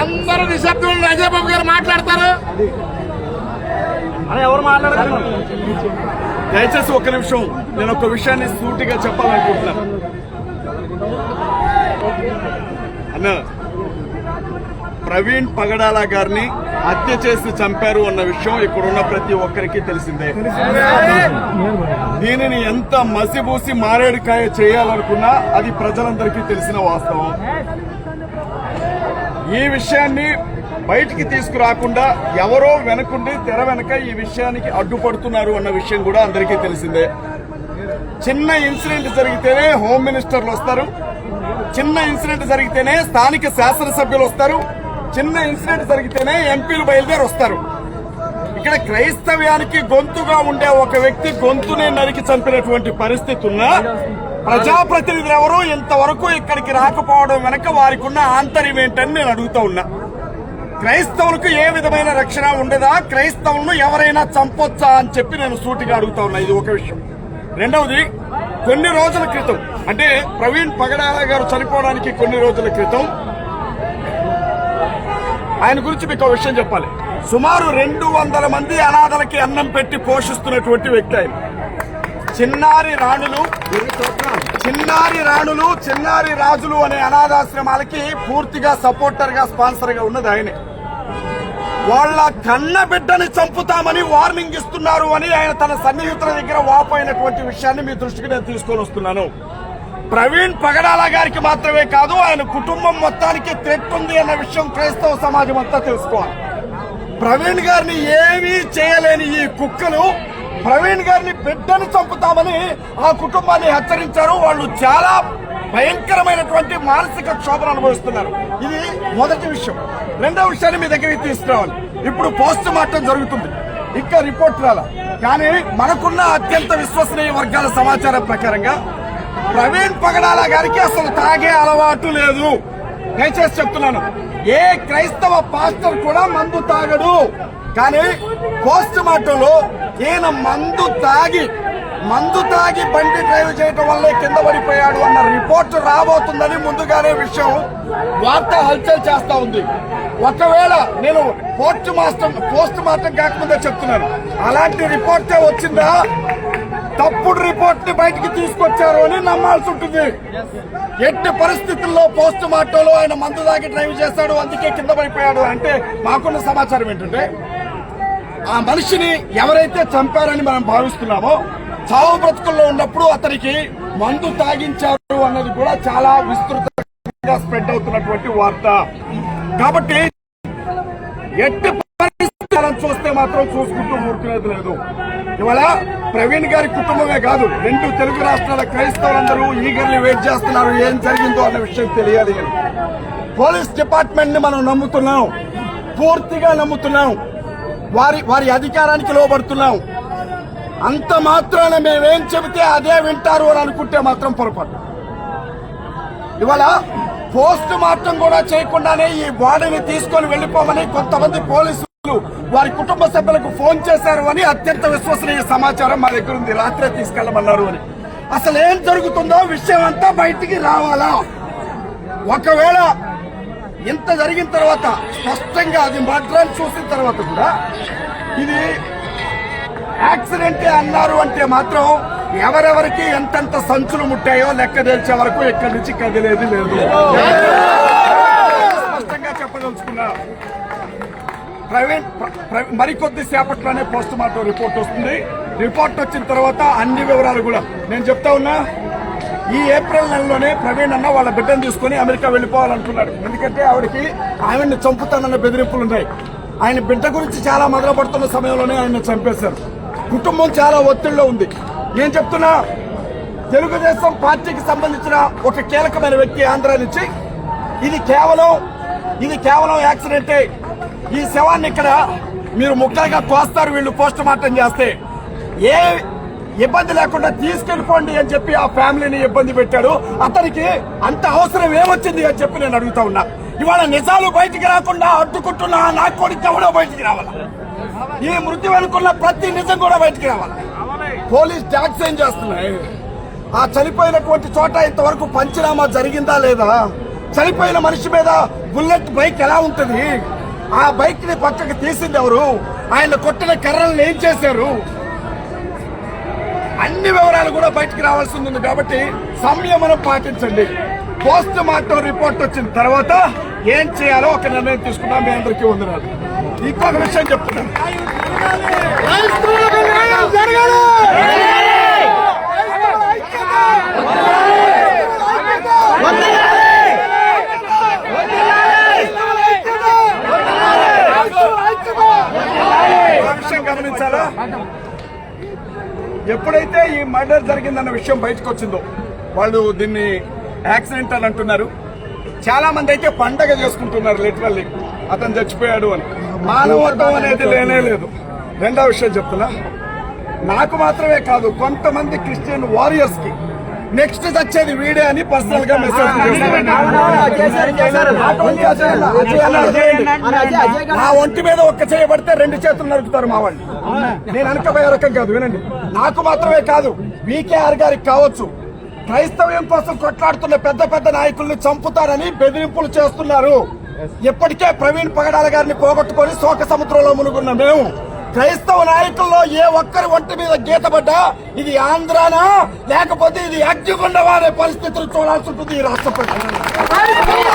అందరూ నిశ్శబ్దం రాజాబాబు గారు మాట్లాడతారు. ఎవరు మాట్లాడుతున్నారు దయచేసి ఒక్క నిమిషం నేను ఒక విషయాన్ని సూటిగా చెప్పాలనుకుంటున్నాను. అన్న ప్రవీణ్ పగడాల గారిని హత్య చేసి చంపారు అన్న విషయం ఇక్కడున్న ప్రతి ఒక్కరికి తెలిసిందే. దీనిని ఎంత మసిబూసి మారేడుకాయ చేయాలనుకున్నా అది ప్రజలందరికీ తెలిసిన వాస్తవం. ఈ విషయాన్ని బయటికి తీసుకురాకుండా ఎవరో వెనకుండి తెర వెనక ఈ విషయానికి అడ్డుపడుతున్నారు అన్న విషయం కూడా అందరికీ తెలిసిందే. చిన్న ఇన్సిడెంట్ జరిగితేనే హోమ్ మినిస్టర్లు వస్తారు. చిన్న ఇన్సిడెంట్ జరిగితేనే స్థానిక శాసనసభ్యులు వస్తారు. చిన్న ఇన్సిడెంట్ జరిగితేనే ఎంపీలు బయలుదేరి వస్తారు ఇక్కడ క్రైస్తవ్యానికి గొంతుగా ఉండే ఒక వ్యక్తి గొంతునే నరికి చంపినటువంటి పరిస్థితి ఉన్నా ప్రజాప్రతినిధులు ఎవరు ఇంతవరకు ఇక్కడికి రాకపోవడం వెనక వారికి ఉన్న ఆంతర్యం ఏంటని నేను అడుగుతా ఉన్నా. క్రైస్తవులకు ఏ విధమైన రక్షణ ఉండదా? క్రైస్తవులను ఎవరైనా చంపొచ్చా అని చెప్పి నేను సూటిగా అడుగుతా ఉన్నా. ఇది ఒక విషయం. రెండవది కొన్ని రోజుల క్రితం అంటే ప్రవీణ్ పగడాల గారు చనిపోవడానికి కొన్ని రోజుల క్రితం ఆయన గురించి మీకు విషయం చెప్పాలి. సుమారు రెండు వందల మంది అనాథలకి అన్నం పెట్టి పోషిస్తున్నటువంటి వ్యక్తి ఆయన. చిన్నారి రాణులు చిన్నారి రాణులు చిన్నారి రాజులు అనే అనాథాశ్రమాలకి పూర్తిగా సపోర్టర్గా స్పాన్సర్గా ఉన్నది ఆయనే. వాళ్ళ కన్న బిడ్డని చంపుతామని వార్నింగ్ ఇస్తున్నారు అని ఆయన తన సన్నిహితుల దగ్గర వాపోయినటువంటి విషయాన్ని మీ దృష్టికి నేను తీసుకొని వస్తున్నాను. ప్రవీణ్ పగడాల గారికి మాత్రమే కాదు ఆయన కుటుంబం మొత్తానికి థ్రెట్ ఉంది అన్న విషయం క్రైస్తవ సమాజం అంతా తెలుసుకోవాలి. ప్రవీణ్ గారిని ఏమీ చేయలేని ఈ కుక్కలు ప్రవీణ్ గారిని బిడ్డను చంపుతామని ఆ కుటుంబాన్ని హెచ్చరించారు. వాళ్ళు చాలా భయంకరమైనటువంటి మానసిక క్షోభను అనుభవిస్తున్నారు. ఇది మొదటి విషయం. రెండవ విషయాన్ని మీ దగ్గరికి తీసుకురావాలి. ఇప్పుడు పోస్ట్ మార్టం జరుగుతుంది. ఇంకా రిపోర్ట్ రాలా? కానీ మనకున్న అత్యంత విశ్వసనీయ వర్గాల సమాచారం ప్రకారంగా ప్రవీణ్ పగడాల గారికి అసలు తాగే అలవాటు లేదు. దయచేసి చెప్తున్నాను. ఏ క్రైస్తవ పాస్టర్ కూడా మందు తాగడు. కానీ పోస్ట్ మార్టంలో ఈయన మందు తాగి మందు తాగి బండి డ్రైవ్ చేయడం వల్లే కింద పడిపోయాడు అన్న రిపోర్ట్ రాబోతుందని ముందుగానే విషయం వార్త హల్చల్ చేస్తా ఉంది. ఒకవేళ నేను పోస్ట్ మాస్టర్ పోస్ట్ మార్టం కాకముందే చెప్తున్నాను. అలాంటి రిపోర్టే వచ్చిందా? తప్పుడు రిపోర్ట్ని బయటికి తీసుకొచ్చారు అని నమ్మాల్సి ఉంటుంది ఎట్టి పరిస్థితుల్లో పోస్ట్ మార్టంలో ఆయన మందు దాగి డ్రైవ్ చేశాడు అందుకే కింద పడిపోయాడు అంటే మాకున్న సమాచారం ఏంటంటే ఆ మనిషిని ఎవరైతే చంపారని మనం భావిస్తున్నామో చావు బ్రతుకుల్లో ఉన్నప్పుడు అతనికి మందు తాగించారు అన్నది కూడా చాలా విస్తృతంగా స్ప్రెడ్ అవుతున్నటువంటి వార్త. కాబట్టి ఎట్టి పరిస్థితులను చూస్తే మాత్రం చూసుకుంటూ ఊరుకునేది లేదు. ఇవాళ ప్రవీణ్ గారి కుటుంబమే కాదు రెండు తెలుగు రాష్ట్రాల క్రైస్తవులందరూ ఈగర్లీ వెయిట్ చేస్తున్నారు ఏం జరిగిందో అన్న విషయం తెలియాలి. పోలీస్ డిపార్ట్మెంట్ని మనం నమ్ముతున్నాం పూర్తిగా నమ్ముతున్నాం వారి వారి అధికారానికి లోబడుతున్నాం. అంత మాత్రాన మేమేం చెబితే అదే వింటారు అని అనుకుంటే మాత్రం పొరపాటు. ఇవాళ పోస్ట్ మార్టం కూడా చేయకుండానే ఈ బాడీని తీసుకొని వెళ్ళిపోమని కొంతమంది పోలీసులు వారి కుటుంబ సభ్యులకు ఫోన్ చేశారు అని అత్యంత విశ్వసనీయ సమాచారం మా దగ్గర ఉంది. రాత్రే తీసుకెళ్ళమన్నారు అని. అసలు ఏం జరుగుతుందో విషయం అంతా బయటికి రావాలా? ఒకవేళ ఇంత జరిగిన తర్వాత స్పష్టంగా అది మద్రాన్ని చూసిన తర్వాత కూడా ఇది యాక్సిడెంటే అన్నారు అంటే మాత్రం ఎవరెవరికి ఎంతెంత సంచులు ముట్టాయో లెక్క తెలిసే వరకు ఇక్కడి నుంచి కదిలేదు లేదు. స్పష్టంగా చెప్పదలుచుకున్నా. ప్రవీణ్ మరికొద్ది సేపట్లోనే పోస్ట్ మార్టం రిపోర్ట్ వస్తుంది. రిపోర్ట్ వచ్చిన తర్వాత అన్ని వివరాలు కూడా నేను చెప్తా ఉన్నా ఈ ఏప్రిల్ నెలలోనే ప్రవీణ్ అన్న వాళ్ళ బిడ్డను తీసుకుని అమెరికా వెళ్ళిపోవాలనుకున్నాడు ఎందుకంటే ఆవిడకి ఆవిడని చంపుతానన్న బెదిరింపులు ఉన్నాయి. ఆయన బిడ్డ గురించి చాలా మొదలుపడుతున్న సమయంలోనే ఆయన చంపేశారు. కుటుంబం చాలా ఒత్తిడిలో ఉంది. నేను చెప్తున్నా తెలుగుదేశం పార్టీకి సంబంధించిన ఒక కీలకమైన వ్యక్తి ఆంధ్ర నుంచి ఇది కేవలం ఇది కేవలం యాక్సిడెంటే ఈ శవాన్ని ఇక్కడ మీరు ముక్కలుగా కోస్తారు వీళ్ళు పోస్ట్ మార్టం చేస్తే. ఏ ఇబ్బంది లేకుండా తీసుకెళ్ళిపోండి అని చెప్పి ఆ ఫ్యామిలీని ఇబ్బంది పెట్టాడు. అతనికి అంత అవసరం ఏమొచ్చింది అని చెప్పి నేను అడుగుతా ఉన్నా. ఇవాళ నిజాలు బయటికి రాకుండా అడ్డుకుంటున్నా నా కొడుకు ఎవడో బయటికి రావాలా? ఈ మృతి వెనుకున్న ప్రతి నిజం కూడా బయటికి రావాలి? పోలీస్ ట్యాక్స్ ఏం చేస్తున్నాయి? ఆ చనిపోయినటువంటి చోట ఇంతవరకు పంచనామా జరిగిందా లేదా? చనిపోయిన మనిషి మీద బుల్లెట్ బైక్ ఎలా ఉంటుంది? ఆ బైక్ని పక్కకు తీసింది ఎవరు? ఆయన కొట్టిన కర్రలను ఏం చేశారు? అన్ని వివరాలు కూడా బయటకు రావాల్సి ఉంది కాబట్టి సంయమనం పాటించండి. పోస్ట్ మార్టం రిపోర్ట్ వచ్చిన తర్వాత ఏం చేయాలో ఒక నిర్ణయం తీసుకున్నాం. మీ అందరికీ వందనాలు. ఇంకొక విషయం చెప్తున్నాను. క్రైస్తవులకు న్యాయం జరగాలి! విషయం గమనించాలా? ఎప్పుడైతే ఈ మర్డర్ జరిగిందన్న విషయం బయటకు వచ్చిందో వాళ్ళు దీన్ని యాక్సిడెంట్ అని అంటున్నారు. చాలా మంది అయితే పండగ చేసుకుంటున్నారు లిటరల్లీ. అతను చచ్చిపోయాడు అని. మానవత్వం అనేది లేనే లేదు. రెండో విషయం చెప్తున్నా. నాకు మాత్రమే కాదు కొంతమంది క్రిస్టియన్ వారియర్స్కి నెక్స్ట్ వచ్చేది వీడే అని పర్సనల్గా మెసేజ్ నా ఒంటి మీద ఒక్క చేయబడితే రెండు చేతులు నరుకుతారు మా వాళ్ళు నేను అనకపోయే రకం కాదు వినండి నాకు మాత్రమే కాదు వికేఆర్ గారికి కావచ్చు క్రైస్తవ్యం కోసం కొట్లాడుతున్న పెద్ద పెద్ద నాయకుల్ని చంపుతారని బెదిరింపులు చేస్తున్నారు ఇప్పటికే ప్రవీణ్ పగడాల గారిని పోగొట్టుకొని శోక సముద్రంలో మునుగున్నాం మేము క్రైస్తవ నాయకుల్లో ఏ ఒక్కరి ఒంటి మీద గీతపడ్డా ఇది ఆంధ్రానా? లేకపోతే ఇది అగ్గిగుండ వారే పరిస్థితులు చూడాల్సి ఉంటుంది ఈ రాష్ట్ర ప్రజలు.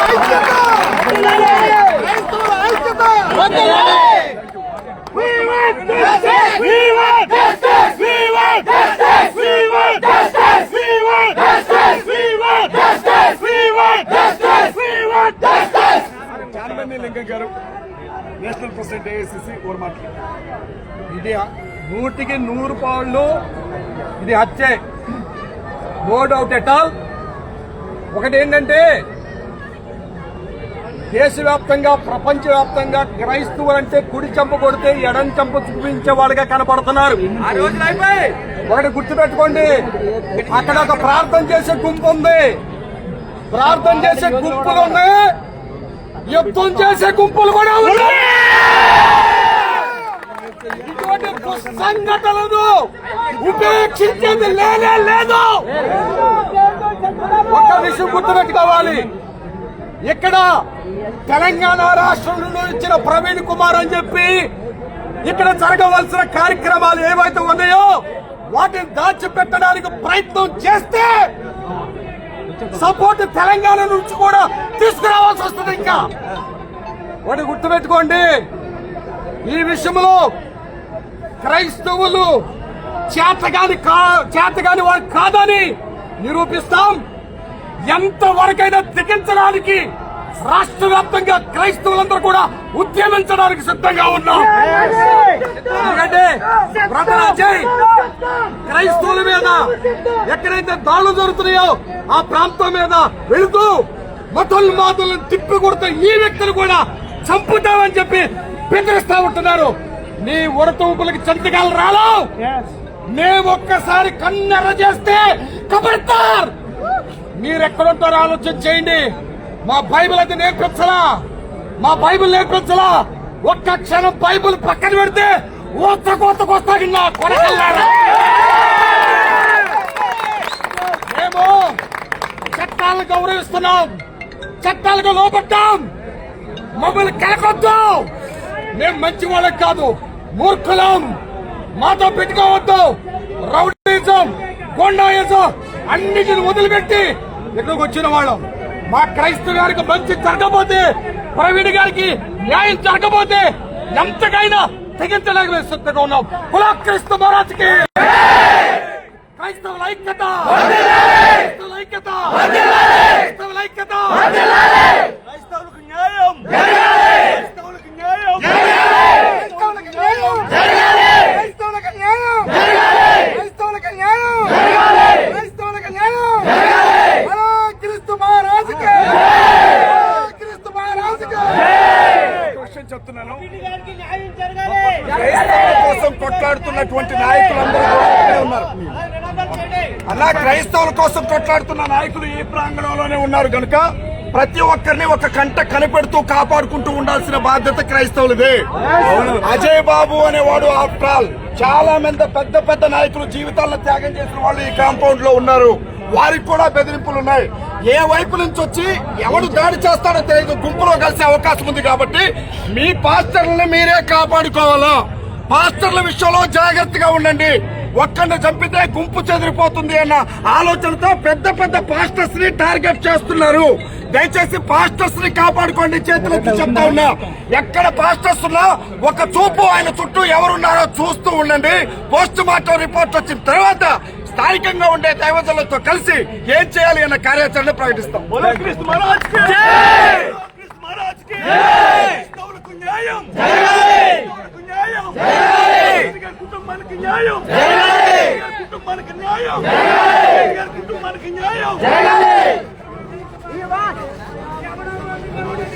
నేషనల్ ప్రెసిడెంట్ ఏఐసిసి ఓర్ మాట్లాడారు ఇది నూటికి నూరు పాళ్ళు ఇది హత్యే. నో డౌట్ ఎట్ ఆల్ ఒకటి ఏంటంటే దేశవ్యాప్తంగా ప్రపంచవ్యాప్తంగా క్రైస్తవులంటే కుడి చంప కొడితే ఎడం చంప చూపించే వాళ్ళుగా కనపడుతున్నారు. ఆ రోజులు అయిపోయి ఒకటి గుర్తుపెట్టుకోండి. అక్కడ ఒక ప్రార్థన చేసే గుంపు ఉంది. ప్రార్థన చేసే గుంపులు ఉన్నాయి యుద్ధం చేసే గుంపులు కూడా ఉన్నాయి. ఇటువంటి సంఘటనలు ఉపేక్షించేది లేనే లేదు. ఒక్క విషయం గుర్తుపెట్టుకోవాలి. ఇక్కడ తెలంగాణ రాష్ట్రం నుండి వచ్చిన ప్రవీణ్ కుమార్ అని చెప్పి ఇక్కడ జరగవలసిన కార్యక్రమాలు ఏవైతే ఉన్నాయో వాటిని దాచిపెట్టడానికి ప్రయత్నం చేస్తే సపోర్ట్ తెలంగాణ నుంచి కూడా తీసుకురావాల్సి వస్తుంది ఇంకా. వాటి గుర్తుపెట్టుకోండి. ఈ విషయంలో క్రైస్తవులు చేతగాని కా చేతగాని వారు కాదని నిరూపిస్తాం. ఎంత వరకైనా తెగించడానికి రాష్ట్ర వ్యాప్తంగా క్రైస్తవులందరూ కూడా ఉద్యమించడానికి సిద్ధంగా ఉన్నాం. ఎందుకంటే బ్రదర్ అజయ్ క్రైస్తవుల మీద ఎక్కడైతే దాడులు జరుగుతున్నాయో ఆ ప్రాంతం మీద వెళుతూ మతోన్మాదులను తిప్పి కొడుతూ ఈ వ్యక్తులు కూడా చంపుతామని చెప్పి బెదిరిస్తా ఉంటున్నారు. నీ ఉడతూపులకి చంతకాలు రాలో? మేము ఒక్కసారి కన్నెర చేస్తే కబడతారు. మీరు ఎక్కడుంటారో ఆలోచన చేయండి. మా బైబిల్ అయితే నేర్పించలా. మా బైబిల్ నేర్పించలా. ఒక్క క్షణం బైబిల్ పక్కన పెడితే ఓత కోతకు వస్తాడు నా కొడకల్లారా. మేము చట్టాలను గౌరవిస్తున్నాం. చట్టాలకు లోపట్టాం మమ్మల్ని కలకొద్దు. మేము మంచి వాళ్ళకి కాదు. మూర్ఖులం. మాతో పెట్టుకోవద్దు. రౌడీజం గోండాయిజం అన్నిటిని వదిలిపెట్టి ఇక్కడికి వచ్చిన వాళ్ళం? మా క్రైస్తవ గారికి మంచి జరగబోతే ప్రవీణ్ గారికి న్యాయం జరగబోతే ఎంతకైనా తెగించలేక మేము సిద్ధంగా ఉన్నాం కులా క్రైస్తవ మహారాజ్కి క్రైస్తవుల ఐక్యత! క్రైస్తవుల ఐక్యత! క్రైస్తవుల ఐక్యత! క్రైస్తవులకు న్యాయం క్రైస్తవులకు న్యాయం క్రైస్తవులకు న్యాయం క్రైస్తవులకు న్యాయం క్రైస్తవులకు న్యాయం క్రైస్తవులకు న్యాయం హలో క్రీస్తు మహారాజుకి క్రీస్తు మహారాజుకి ఒక విషయం చెప్తున్నాను. కోసం కొట్లాడుతున్నటువంటి నాయకులందరూ ఉన్నారు. అలా క్రైస్తవుల కోసం కొట్లాడుతున్న నాయకులు ఈ ప్రాంగణంలోనే ఉన్నారు కనుక ప్రతి ఒక్కరిని ఒక కంట కనిపెడుతూ కాపాడుకుంటూ ఉండాల్సిన బాధ్యత క్రైస్తవులదే. అజయ్ బాబు అనేవాడు ఆఫ్టర్ ఆల్ చాలా మంది పెద్ద పెద్ద నాయకులు జీవితాలను త్యాగం చేసిన వాళ్ళు ఈ కాంపౌండ్లో ఉన్నారు. వారికి కూడా బెదిరింపులు ఉన్నాయి. ఏ వైపు నుంచి వచ్చి ఎవడు దాడి చేస్తాడో తెలియదు గుంపులో కలిసే అవకాశం ఉంది కాబట్టి మీ పాస్టర్లను మీరే కాపాడుకోవాలా? పాస్టర్ల విషయంలో జాగ్రత్తగా ఉండండి. ఒక్కడిని చంపితే గుంపు చెదిరిపోతుంది అన్న ఆలోచనతో పెద్ద పెద్ద పాస్టర్స్ని టార్గెట్ చేస్తున్నారు. దయచేసి పాస్టర్స్ని కాపాడుకోండి చేతులెత్తి చెప్తా ఉన్నా. ఎక్కడ పాస్టర్స్ ఉన్నా ఒక చూపు ఆయన చుట్టూ ఎవరున్నారో చూస్తూ ఉండండి. పోస్ట్ మార్టం రిపోర్ట్ వచ్చిన తర్వాత స్థానికంగా ఉండే దైవజనులతో కలిసి ఏం చేయాలి అన్న కార్యాచరణ ప్రకటిస్తాం. కుటుంబానికి న్యాయం! కుటుంబానికి న్యాయం!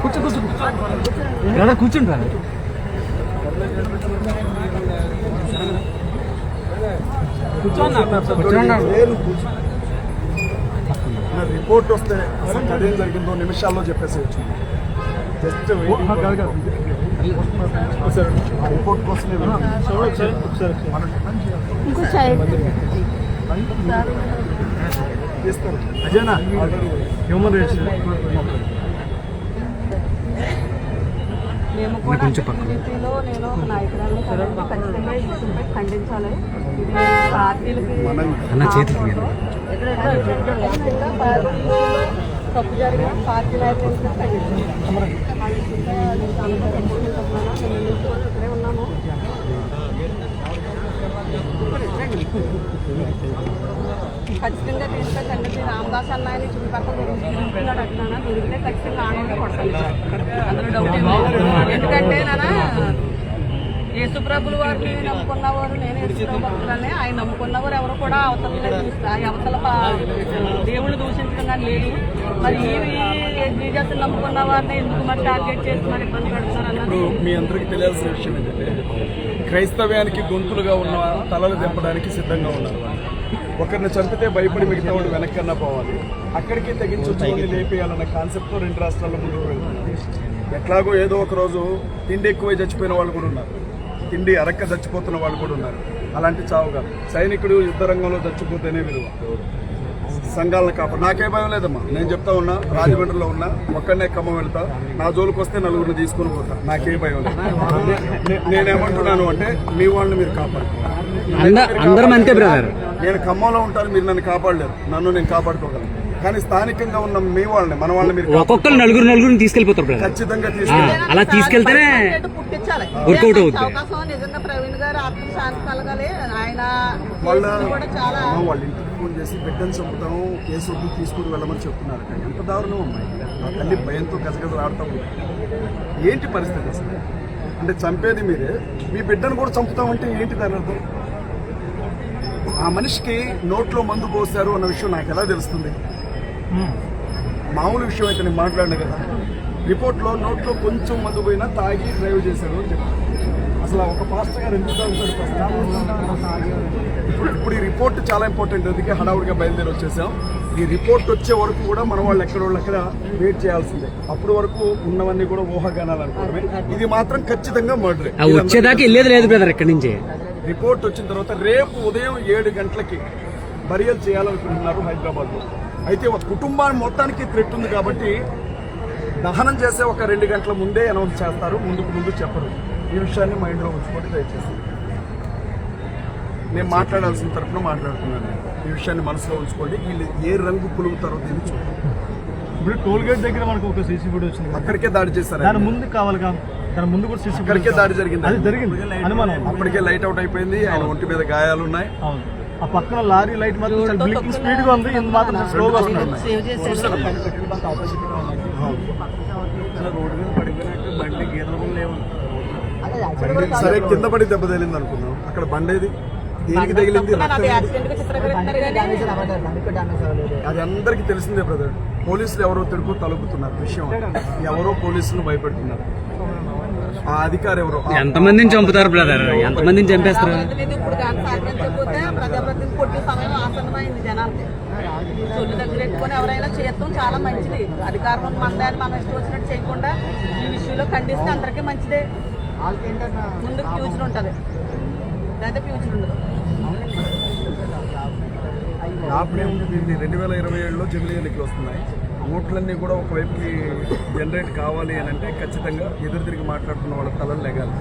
కూర్చో కూర్చో కూర్చుంటారు రిపోర్ట్ వస్తే అసలు అదేం జరిగిందో నిమిషాల్లో చెప్పేసి జస్ట్ ఆ రిపోర్ట్ కోసమే చేస్తారు అజయనా హ్యూమన్ రైట్స్ మేము కూడా టీడీపీలో నేను ఒక నాయకురాలు ఖచ్చితంగా ఈ విషయంపై ఖండించాలి ఇది పార్టీలకి ఖచ్చితంగా పార్టీలో తప్పు జరిగిన పార్టీ నాయకులు ఖండించాలి ఆ నేను ఇక్కడే ఖచ్చితంగా దీనిపై తండ్రి రామదాస్ అన్నాయని చుట్టుపక్కల తిరుగుతున్నాడు అంటున్నాను దొరికితే ఖచ్చితంగా ఆనందం కొడతాను. అందులో డౌట్ ఏం ఎందుకంటే నానా యేసుప్రభులు వారిని నమ్ముకున్నవారు నేను యేసుప్రభు ఆయన నమ్ముకున్నవారు ఎవరు కూడా అవతల అవతల దేవుళ్ళు దూషించడం కానీ లేదు. మరి ఈ జీజస్ నమ్ముకున్న వారిని ఎందుకు మరి టార్గెట్ చేసి మరి ఇబ్బంది పెడుతున్నారు ఇప్పుడు మీ అందరికీ తెలియాల్సిన విషయం ఏంటంటే క్రైస్తవ్యానికి గొంతులుగా ఉన్న తలలు దింపడానికి సిద్ధంగా ఉన్నారు ఒకరిని చంపితే భయపడి మిగతా వాళ్ళు వెనక్కన్నా పోవాలి. అక్కడికి తెగించి వచ్చి లేపేయాలన్న కాన్సెప్ట్తో రెండు రాష్ట్రాల్లో ముందుకు వెళ్తున్నారు. ఎట్లాగో ఏదో ఒక రోజు తిండి ఎక్కువై చచ్చిపోయిన వాళ్ళు కూడా ఉన్నారు. తిండి అరక్క చచ్చిపోతున్న వాళ్ళు కూడా ఉన్నారు. అలాంటి చావు కాదు సైనికుడు యుద్ధ రంగంలో చచ్చిపోతేనే విలువ. సంఘాలను కాపాడు. నాకే భయం లేదమ్మా. నేను చెప్తా ఉన్నా రాజమండ్రిలో ఉన్నా ఒక్కడనే ఖమ్మం వెళ్తా. నా జోలికి వస్తే నలుగురిని తీసుకొని పోతా. నాకే భయం లేదు. నేనేమంటున్నాను అంటే మీ వాళ్ళని మీరు బ్రదర్. నేను ఖమ్మంలో ఉంటాను మీరు నన్ను కాపాడలేరు. నన్ను నేను కాపాడుకోగలను. కానీ స్థానికంగా ఉన్న మీ వాళ్ళని మన వాళ్ళని మీరు ఒక్కొక్కరు నలుగురు నలుగురిని తీసుకెళ్ళిపోతారు ఖచ్చితంగా తీసుకెళ్ళి అలా తీసుకెళ్తేనే వర్కౌట్ అవుతుంది. నిజంగా ప్రవీణ్ గారు ఆత్మ శాంతి కలగాలి ఆయన వాళ్ళ కేసులు కూడా చాలా అమ్మ వాళ్ళ ఇంటికి ఫోన్ చేసి బిడ్డను చంపుతాము కేసు వద్దు తీసుకుని వెళ్ళమని చెప్తున్నారు ఎంత దారుణం అమ్మాయి నా తల్లి భయంతో గజగజ ఆడుతూ ఉంది. ఏంటి పరిస్థితి అసలు? అంటే చంపేది మీరే. మీ బిడ్డను కూడా చంపుతామంటే ఏంటి దాని అర్థం? ఆ మనిషికి నోట్లో మందు పోశారు అన్న విషయం నాకు ఎలా తెలుస్తుంది? మామూలు విషయం అయితే నేను మాట్లాడిన కదా. రిపోర్ట్లో నోట్లో కొంచెం మందు పోయినా తాగి డ్రైవ్ చేశాడు అని చెప్పారు. అసలు ఒక పాస్టర్ గారు ఎందుకు ఇప్పుడు ఇప్పుడు ఈ రిపోర్ట్ చాలా ఇంపార్టెంట్ అందుకే హడావుడిగా బయలుదేరి వచ్చేసాం. ఈ రిపోర్ట్ వచ్చే వరకు కూడా మన వాళ్ళు ఎక్కడ వాళ్ళు ఎక్కడ వెయిట్ చేయాల్సిందే. అప్పటి వరకు ఉన్నవన్నీ కూడా ఊహాగానాలు అనుకోవడమే. ఇది మాత్రం ఖచ్చితంగా మర్డర్ వచ్చేదాకా వెళ్ళేది లేదు బ్రదర్ ఇక్కడి నుంచి. రిపోర్ట్ వచ్చిన తర్వాత రేపు ఉదయం ఏడు గంటలకి బరియల్ చేయాలనుకుంటున్నారు హైదరాబాద్లో అయితే ఒక కుటుంబాన్ని మొత్తానికి థ్రెట్ ఉంది కాబట్టి దహనం చేసే ఒక రెండు గంటల ముందే అనౌన్స్ చేస్తారు. ముందుకు ముందు చెప్పరు. ఈ విషయాన్ని మైండ్లో ఉంచుకోండి దయచేసి. నేను మాట్లాడాల్సిన తరఫున మాట్లాడుతున్నాను. ఈ విషయాన్ని మనసులో ఉంచుకోండి. వీళ్ళు ఏ రంగు పులుగుతారో దీన్ని చూడండి. ఇప్పుడు టోల్ గేట్ దగ్గర మనకు ఒక సీసీ ఫుటేజ్ వచ్చింది అక్కడికే దాడి చేశారు దాని ముందు కావాలి దాని ముందు కూడా సీసీ అక్కడికే దాడి జరిగింది అది జరిగింది. అనుమానం. అప్పటికే లైట్ అవుట్ అయిపోయింది. ఆయన ఒంటి మీద గాయాలు ఉన్నాయి అవును. ఆ పక్కన లారీ లైట్ మాత్రం బ్లింకింగ్ స్పీడ్గా ఉంది. ఇది మాత్రం స్లోగా వస్తుంది. చేసేది సరే. కింద పడి దెబ్బ తగిలింది అనుకుందాం. అక్కడ బండేది. దేనికి తగిలింది? అది అందరికీ తెలిసిందే బ్రదర్ పోలీసులు ఎవరో తిడుకు తలుపుతున్నారు. విషయం ఎవరో పోలీసులు భయపెడుతున్నారు. ఆ అధికారి ఎవరో? ఎంతమందిని చంపుతారు బ్రదర్ ఎంతమందిని చంపేస్తారు? చొల్లు దగ్గర పెట్టుకొని ఎవరైనా చేస్తాం చాలా మంచిది. అధికారం మందాన్ని మనం ఇష్టం వచ్చినట్టు చేయకుండా ఈ విషయంలో ఖండిస్తే అందరికీ మంచిదే. ముందు ఫ్యూచర్ ఉంటుంది. లేదా ఫ్యూచర్ ఉండదు. రెండు వేల ఇరవై ఏడులో జమిలీ ఎన్నికలు వస్తున్నాయి. ఓట్లన్నీ కూడా ఒకవైపుకి జనరేట్ కావాలి అని అంటే ఖచ్చితంగా ఎదురు తిరిగి మాట్లాడుతున్న వాళ్ళ తలలు లెగాలి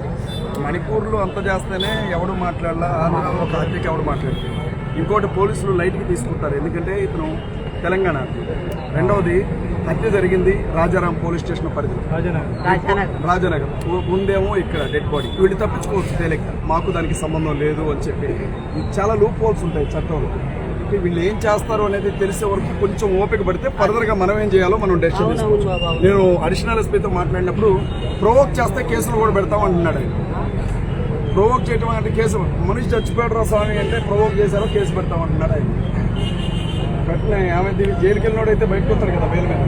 మణిపూర్లో అంత చేస్తేనే ఎవడు మాట్లాడాలా? ఆంధ్రాలో ఒక హత్యకి ఎవడు మాట్లాడుతుంది ఇంకోటి పోలీసులు లైట్కి తీసుకుంటారు. ఎందుకంటే ఇతను తెలంగాణ. రెండవది హత్య జరిగింది రాజారాం పోలీస్ స్టేషన్ పరిధిలో. రాజనగర్. ఉందేమో ఇక్కడ డెడ్ బాడీ. వీళ్ళు తప్పించుకోవచ్చు తేలిక మాకు దానికి సంబంధం లేదు అని చెప్పి. చాలా లూప్ హోల్స్ ఉంటాయి చట్టంలో. అంటే వీళ్ళు ఏం చేస్తారు అనేది తెలిసే వరకు కొంచెం ఓపిక పడితే ఫర్దర్గా మనం ఏం చేయాలో మనం డెసిషన్ తీసుకోవచ్చు. నేను అడిషనల్ ఎస్పీతో మాట్లాడినప్పుడు ప్రొవోక్ చేస్తే కేసులు కూడా పెడతాం అంటున్నాడు ఆయన. ప్రొవోక్ చేయడం అంటే కేసు మనిషి చచ్చిపోయాడు రా స్వామి అంటే ప్రొవోక్ చేశారో కేసు పెడతాం అంటున్నాడు ఆయన. పెట్టిన ఆమె దీనికి జైలుకి వెళ్ళినోడు అయితే బయటకు వస్తాడు కదా బెయిల్ మీద.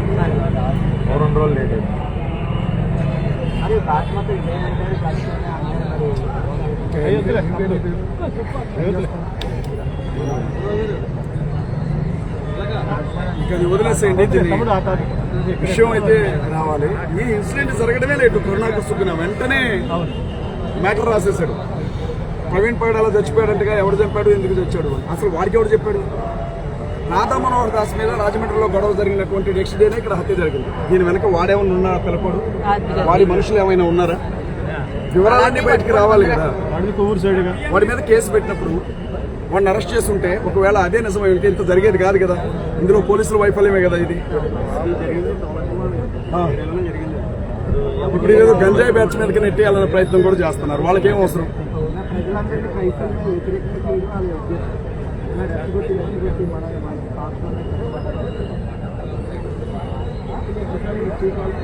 రెండు రోజులు లేట్ ఇక అది వదిలేసేయండి దీన్ని. విషయం అయితే రావాలి. ఈ ఇన్సిడెంట్ జరగడమే లేటు కరుణాకృష్ణ వెంటనే మ్యాటర్ రాసేసాడు ప్రవీణ్ పైడాలో చచ్చిపోయాడంటగా ఎవడు చంపాడు ఎందుకు చచ్చాడు. అసలు వాడికి ఎవడు చెప్పాడు? రాధా మనోహర్ దాస్ మీద రాజమండ్రిలో గొడవ జరిగినటువంటి నెక్స్ట్ డేనే ఇక్కడ హత్య జరిగింది. దీని వెనక వాడేమన్నా ఉన్నారా పిలపడు వాడి మనుషులు ఏమైనా ఉన్నారా? వివరాలన్నీ బయటికి రావాలి కదా. వాడి మీద కేసు పెట్టినప్పుడు వాడిని అరెస్ట్ చేస్తుంటే ఒకవేళ అదే నిజమై ఉంటే ఇంత జరిగేది కాదు కదా. ఇందులో పోలీసుల వైఫల్యమే కదా ఇది. ఇప్పుడు ఏదో గంజాయి బ్యాచ్ మీదకి నెట్టేయాలనే ప్రయత్నం కూడా చేస్తున్నారు. వాళ్ళకి ఏం అవసరం?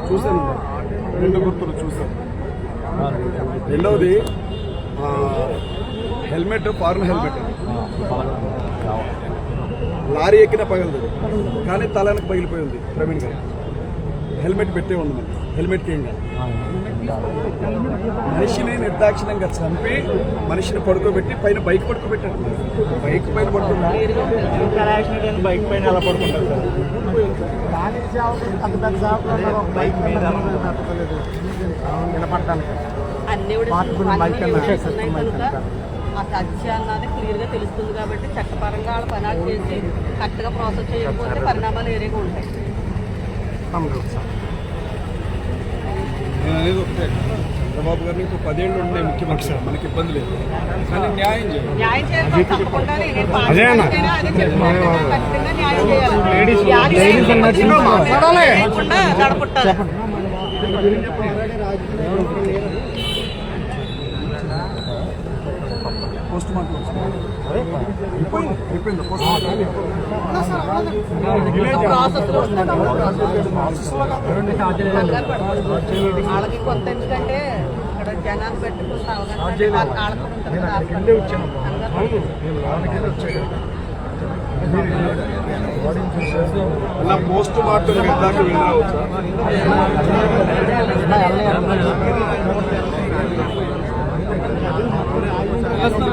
చూశాను. రెండు గుర్తులు చూశాను. రెండవది హెల్మెట్ ఫారెన్ హెల్మెట్. లారీ ఎక్కిన పగలదు. కానీ తలానికి పగిలిపోయి ఉంది ప్రవీణ్ గారు. హెల్మెట్ పెట్టే ఉంది మరి. హెల్మెట్కి ఏం కాదు మనిషిని నిర్దాక్షిణంగా చంపి మనిషిని పడుకోబెట్టి పైన బైక్ పడుకోబెట్టాడు బైక్ పైన పడుకోబెట్టాడు బైక్ పైన ఎలా పడుకుంటారు evidence ఉన్నాయి కనుక ఆ సత్య అన్నది క్లియర్గా తెలుస్తుంది కాబట్టి చట్టపరంగా వాళ్ళ పని వాళ్ళు చేసి కరెక్ట్గా ప్రాసెస్ చేయకపోతే పరిణామాలు వేరేగా ఉంటాయి నేను అనేది ఒకటే చంద్రబాబు గారిని ఇంకో పదేళ్ళు ఉండే ముఖ్యమంత్రి మనకి ఇబ్బంది లేదు కానీ న్యాయం చేయాలి న్యాయం చేయాలి తప్పకుండా నేను పార్టీ అయినా అదే చెప్తున్నాను. ఖచ్చితంగా న్యాయం చేయాలి. వ్యాధి లేకుండా నడుపుట్టాలి. పోస్ట్ మార్టం అయిపోయింది అయిపోయింది పోస్ట్ మార్టం ఇంకా ప్రాసెస్లో ఉంది. కంగారు పడకూడదు. వాళ్ళకి కొంత ఎందుకంటే అక్కడ జనాలు పెట్టుకుంటూ అవగాహన వాళ్ళు ఆడుతూ ఉంటారు కదా హాస్పిటల్. అందరూ అలా పోస్ట్ మార్టం ఇందాక వినరావచ్చా జీవించాలి